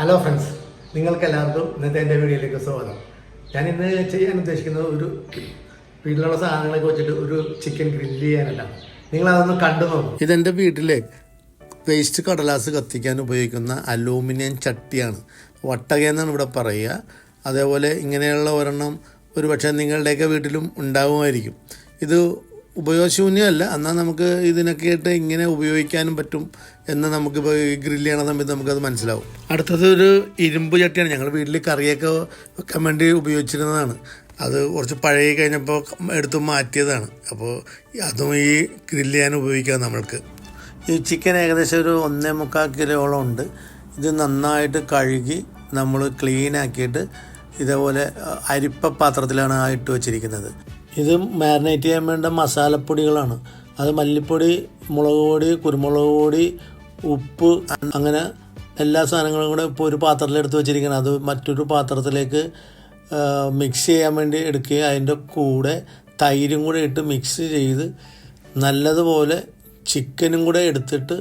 Hello friends നിങ്ങൾക്ക് എല്ലാവർക്കും ഇന്നത്തെ എന്റെ വീഡിയോയിലേക്ക് സ്വാഗതം. ഞാൻ ഇന്ന് ചെയ്യാൻ ഉദ്ദേശിക്കുന്നത് ഒരു വീട്ടിലുള്ള സാധനങ്ങളൊക്കെ വെച്ചിട്ട് ഒരു ചിക്കൻ ഗ്രില്ല് ചെയ്യാനല്ല. നിങ്ങൾ അതൊന്ന് കണ്ടു നോക്കും. ഇതെന്റെ വീട്ടിലെ വേസ്റ്റ് കടലാസ് കത്തിക്കാൻ ഉപയോഗിക്കുന്ന അലൂമിനിയം ചട്ടിയാണ്. വട്ടക എന്നാണ് ഇവിടെ പറയുക. അതേപോലെ ഇങ്ങനെയുള്ള ഒരെണ്ണം ഒരു പക്ഷേ നിങ്ങളുടെയൊക്കെ വീട്ടിലും ഉണ്ടാകുമായിരിക്കും ഇത് ഉപയോഗശൂന്യമല്ല. എന്നാൽ നമുക്ക് ഇതിനൊക്കെ ആയിട്ട് ഇങ്ങനെ ഉപയോഗിക്കാനും പറ്റും എന്ന് നമുക്കിപ്പോൾ ഗ്രില്ല് ചെയ്യണ സമയത്ത് നമുക്കത് മനസ്സിലാവും. അടുത്തത് ഒരു ഇരുമ്പ് ചട്ടിയാണ്. ഞങ്ങൾ വീട്ടിൽ കറിയൊക്കെ വെക്കാൻ വേണ്ടി ഉപയോഗിച്ചിരുന്നതാണ്. അത് കുറച്ച് പഴകി കഴിഞ്ഞപ്പോൾ എടുത്ത് മാറ്റിയതാണ്. അപ്പോൾ അതും ഈ ഗ്രില്ല് ചെയ്യാൻ ഉപയോഗിക്കാം നമ്മൾക്ക്. ഈ ചിക്കൻ ഏകദേശം ഒരു ഒന്നേ മുക്കാൽ കിലോളം ഉണ്ട്. ഇത് നന്നായിട്ട് കഴുകി നമ്മൾ ക്ലീൻ ആക്കിയിട്ട് ഇതേപോലെ അരിപ്പ പാത്രത്തിലാണ് ആ ഇട്ട് വെച്ചിരിക്കുന്നത്. ഇത് മാരിനേറ്റ് ചെയ്യാൻ വേണ്ട മസാലപ്പൊടികളാണ്. അത് മല്ലിപ്പൊടി മുളക് പൊടി കുരുമുളക് പൊടി ഉപ്പ് അങ്ങനെ എല്ലാ സാധനങ്ങളും കൂടെ ഇപ്പോൾ ഒരു പാത്രത്തിലെടുത്ത് വെച്ചിരിക്കണം. അത് മറ്റൊരു പാത്രത്തിലേക്ക് മിക്സ് ചെയ്യാൻ വേണ്ടി എടുക്കുകയും അതിന്റെ കൂടെ തൈരും കൂടെ ഇട്ട് മിക്സ് ചെയ്ത് നല്ലതുപോലെ ചിക്കനും കൂടെ എടുത്തിട്ട്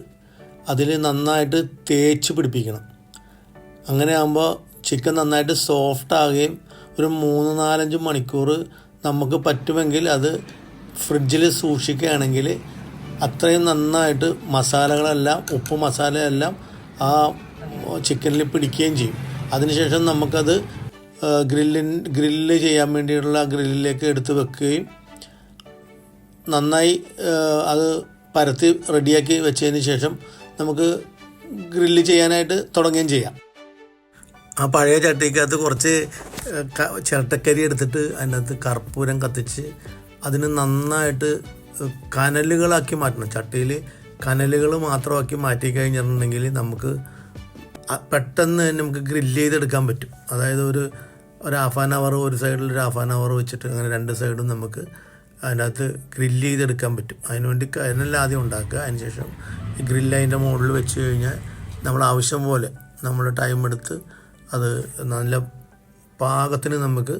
അതിൽ നന്നായിട്ട് തേച്ച് പിടിപ്പിക്കണം. അങ്ങനെ ആകുമ്പോൾ ചിക്കൻ നന്നായിട്ട് സോഫ്റ്റ് ആകുകയും ഒരു മൂന്ന് നാലഞ്ച് മണിക്കൂർ നമുക്ക് പറ്റുമെങ്കിൽ അത് ഫ്രിഡ്ജിൽ സൂക്ഷിക്കുകയാണെങ്കിൽ അത്രയും നന്നായിട്ട് മസാലകളെല്ലാം ഉപ്പ് മസാലയെല്ലാം ആ ചിക്കനിൽ പിടിക്കുകയും ചെയ്യും. അതിനുശേഷം നമുക്കത് ഗ്രില്ലിൻ ഗ്രില്ല് ചെയ്യാൻ വേണ്ടിയിട്ടുള്ള ഗ്രില്ലിലേക്ക് എടുത്ത് വെക്കുകയും നന്നായി അത് പരത്തി റെഡിയാക്കി വെച്ചതിന് ശേഷം നമുക്ക് ഗ്രില്ല് ചെയ്യാനായിട്ട് തുടങ്ങുകയും ചെയ്യാം. ആ പഴയ ചട്ടിക്കകത്ത് കുറച്ച് ചിരട്ടക്കരി എടുത്തിട്ട് അതിനകത്ത് കർപ്പൂരം കത്തിച്ച് അതിന് നന്നായിട്ട് കനലുകളാക്കി മാറ്റണം. ചട്ടിയിൽ കനലുകൾ മാത്രമാക്കി മാറ്റി കഴിഞ്ഞിട്ടുണ്ടെങ്കിൽ നമുക്ക് പെട്ടെന്ന് തന്നെ നമുക്ക് ഗ്രില്ല് ചെയ്തെടുക്കാൻ പറ്റും. അതായത് ഒരു ഒരു ഹാഫ് ആൻ അവർ ഒരു സൈഡിൽ ഒരു ഹാഫ് ആൻ അവർ വെച്ചിട്ട് അങ്ങനെ രണ്ട് സൈഡും നമുക്ക് അതിനകത്ത് ഗ്രില്ല് ചെയ്തെടുക്കാൻ പറ്റും. അതിനുവേണ്ടി കനലെല്ലാം ആദ്യം ഉണ്ടാക്കുക. അതിനുശേഷം ഈ ഗ്രില്ല് അതിന്റെ മുകളിൽ വെച്ച് കഴിഞ്ഞാൽ നമ്മൾ ആവശ്യം പോലെ നമ്മൾ ടൈം എടുത്ത് അത് നല്ല പാകത്തിന് നമുക്ക്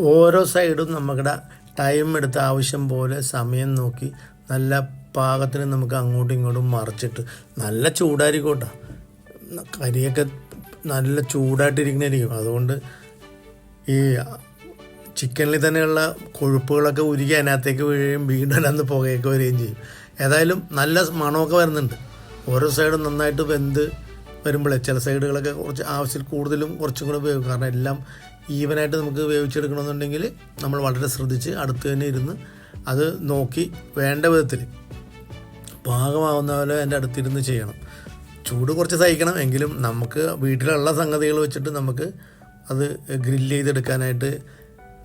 ഓരോ സൈഡും നമ്മുടെ ടൈം എടുത്ത് ആവശ്യം പോലെ സമയം നോക്കി നല്ല പാകത്തിന് നമുക്ക് അങ്ങോട്ടും ഇങ്ങോട്ടും മറിച്ചിട്ട് നല്ല ചൂടായിരിക്കോട്ടെ. കരിയൊക്കെ നല്ല ചൂടായിട്ടിരിക്കുന്നതായിരിക്കും അതുകൊണ്ട് ഈ ചിക്കനിൽ തന്നെയുള്ള കൊഴുപ്പുകളൊക്കെ ഉരുകി അതിനകത്തേക്ക് വീഴുകയും വീണ്ടും അതിനകത്ത് പുകയൊക്കെ വരികയും ചെയ്യും. ഏതായാലും നല്ല മണമൊക്കെ വരുന്നുണ്ട്. ഓരോ സൈഡും നന്നായിട്ട് വെന്ത് വരുമ്പോഴേ ചില സൈഡുകളൊക്കെ കുറച്ച് ആവശ്യത്തിൽ കൂടുതലും കുറച്ചും കൂടെ ഉപയോഗിക്കും. കാരണം എല്ലാം ഈവനായിട്ട് നമുക്ക് വേവിച്ചെടുക്കണമെന്നുണ്ടെങ്കിൽ നമ്മൾ വളരെ ശ്രദ്ധിച്ച് അടുത്ത് തന്നെ ഇരുന്ന് അത് നോക്കി വേണ്ട വിധത്തിൽ പാകമാവുന്ന പോലെ എന്റെ അടുത്തിരുന്ന് ചെയ്യണം. ചൂട് കുറച്ച് സഹിക്കണം. എങ്കിലും നമുക്ക് വീട്ടിലുള്ള സംഗതികൾ വെച്ചിട്ട് നമുക്ക് അത് ഗ്രില്ല് ചെയ്തെടുക്കാനായിട്ട്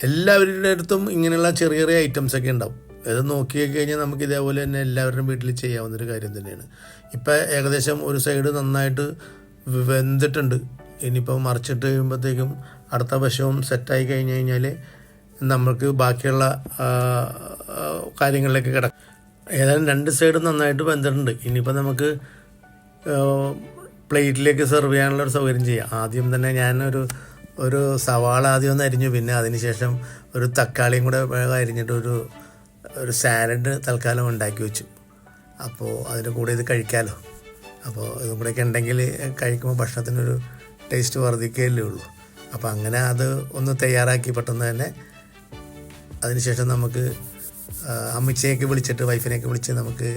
എല്ലാവരുടെ അടുത്തും ഇങ്ങനെയുള്ള ചെറിയ ചെറിയ ഐറ്റംസൊക്കെ ഉണ്ടാവും. അത് നോക്കി കഴിഞ്ഞാൽ നമുക്ക് ഇതേപോലെ തന്നെ എല്ലാവരുടെയും വീട്ടിൽ ചെയ്യാവുന്നൊരു കാര്യം തന്നെയാണ്. ഇപ്പം ഏകദേശം ഒരു സൈഡ് നന്നായിട്ട് വെന്തിട്ടുണ്ട്. ഇനിയിപ്പോൾ മറിച്ചിട്ട് കഴിയുമ്പോഴത്തേക്കും അടുത്ത വശവും സെറ്റായി കഴിഞ്ഞ് കഴിഞ്ഞാൽ നമ്മൾക്ക് ബാക്കിയുള്ള കാര്യങ്ങളിലേക്ക് കിടക്കും ഏതായാലും രണ്ട് സൈഡും നന്നായിട്ട് വെന്തിട്ടുണ്ട്. ഇനിയിപ്പോൾ നമുക്ക് പ്ലേറ്റിലേക്ക് സെർവ് ചെയ്യാനുള്ള ഒരു സൗകര്യം ചെയ്യാം. ആദ്യം തന്നെ ഞാനൊരു ഒരു സവാള ആദ്യം ഒന്ന് അരിഞ്ഞു. പിന്നെ അതിനുശേഷം ഒരു തക്കാളിയും കൂടെ അരിഞ്ഞിട്ട് ഒരു ഒരു സാലഡ് തൽക്കാലം ഉണ്ടാക്കി വെച്ചു. അപ്പോൾ അതിന്റെ കൂടെ ഇത് കഴിക്കാമല്ലോ അപ്പോൾ ഇതും കൂടെയൊക്കെ ഉണ്ടെങ്കിൽ കഴിക്കുമ്പോൾ ഭക്ഷണത്തിനൊരു ടേസ്റ്റ് വർദ്ധിക്കുകയല്ലേ ഉള്ളൂ. അപ്പോൾ അങ്ങനെ അത് ഒന്ന് തയ്യാറാക്കി പെട്ടെന്ന് തന്നെ അതിനുശേഷം നമുക്ക് അമ്മച്ചിയൊക്കെ വിളിച്ചിട്ട് വൈഫിനെയൊക്കെ വിളിച്ച് നമുക്ക്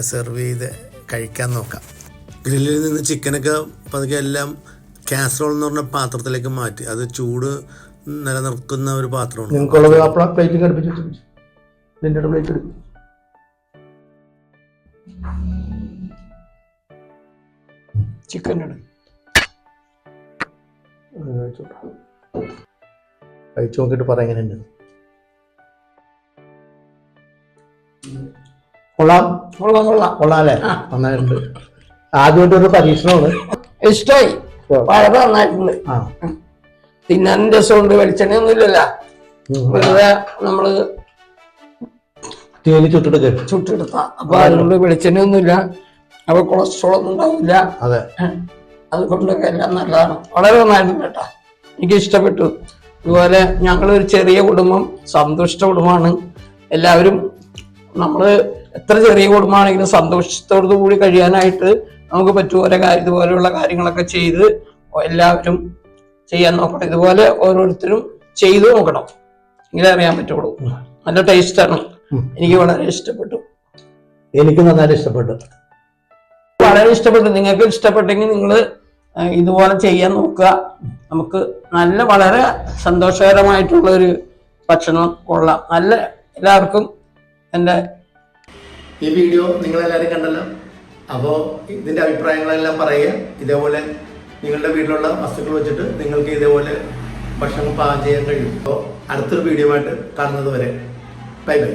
സെർവ് ചെയ്ത് കഴിക്കാൻ നോക്കാം. ഗ്രില്ലിൽ നിന്ന് ചിക്കനൊക്കെ പതുക്കെ എല്ലാം കാസറോൾ എന്ന് പറഞ്ഞ പാത്രത്തിലേക്ക് മാറ്റി. അത് ചൂട് നിലനിർത്തുന്ന ഒരു പാത്രമാണ്. ഇതിന്റെ പ്ലേറ്റ് എടുക്കും. ചിക്കൻ എടുക്കും കഴിച്ചു. നോക്കിയിട്ട് പറ എങ്ങനെയുണ്ട്? കൊള്ളാം. കൊള്ളാം കൊള്ളാം. കൊള്ളാം അല്ലേ? നന്നായിട്ടുണ്ട്. ആദ്യമായിട്ടൊരു പരീക്ഷണമാണ്. ഇഷ്ടമായി വളരെ നന്നായിട്ടുണ്ട്. തിന്നാൻ രസമുണ്ട് വെളിച്ചെണ്ണ ഒന്നുമില്ലല്ലോ ഉം. വെറുതെ നമ്മൾ തീയിൽ ചുട്ടെടുക്കും. ചുട്ടെടുത്ത. അപ്പൊ അതിനുള്ള വെളിച്ചെണ്ണ ഒന്നുമില്ല അപ്പൊ കൊളസ്ട്രോൾ ഒന്നും ഉണ്ടാവില്ല. അതെ. അതുകൊണ്ടൊക്കെ എല്ലാം നല്ലതാണ്. വളരെ നന്നായിരുന്നു കേട്ടോ. എനിക്ക് ഇഷ്ടപ്പെട്ടു. അതുപോലെ ഞങ്ങളൊരു ചെറിയ കുടുംബം സന്തുഷ്ട കുടുംബമാണ്. എല്ലാവരും നമ്മൾ എത്ര ചെറിയ കുടുംബമാണെങ്കിലും സന്തോഷത്തോടു കൂടി കഴിയാനായിട്ട് നമുക്ക് പറ്റും ഓരോ കാര്യം ഇതുപോലെയുള്ള കാര്യങ്ങളൊക്കെ ചെയ്ത് എല്ലാവരും ചെയ്യാൻ നോക്കണം. ഇതുപോലെ ഓരോരുത്തരും ചെയ്തു നോക്കണം. എങ്കിലേ അറിയാൻ പറ്റുള്ളൂ. നല്ല ടേസ്റ്റാണ് എനിക്ക് വളരെ ഇഷ്ടപ്പെട്ടു. എനിക്ക് നന്നായിട്ട് ഇഷ്ടപ്പെട്ടു. വളരെ ഇഷ്ടപ്പെട്ടു. നിങ്ങൾക്ക് ഇഷ്ടപ്പെട്ടെങ്കിൽ നിങ്ങൾ ഇതുപോലെ ചെയ്യാൻ നോക്കുക. നമുക്ക് നല്ല വളരെ സന്തോഷകരമായിട്ടുള്ള ഒരു ഭക്ഷണം കൊള്ളാം. നല്ല എല്ലാവർക്കും എന്റെ ഈ വീഡിയോ നിങ്ങളെല്ലാവരും കണ്ടല്ലോ. അപ്പോൾ ഇതിന്റെ അഭിപ്രായങ്ങളെല്ലാം പറയുക. ഇതേപോലെ നിങ്ങളുടെ വീട്ടിലുള്ള വസ്തുക്കൾ വെച്ചിട്ട് നിങ്ങൾക്ക് ഇതേപോലെ ഭക്ഷണം പാചകം ചെയ്യാൻ കഴിയും. അപ്പോൾ അടുത്തൊരു വീഡിയോ ആയിട്ട് കാണുന്നത് വരെ. Bye bye.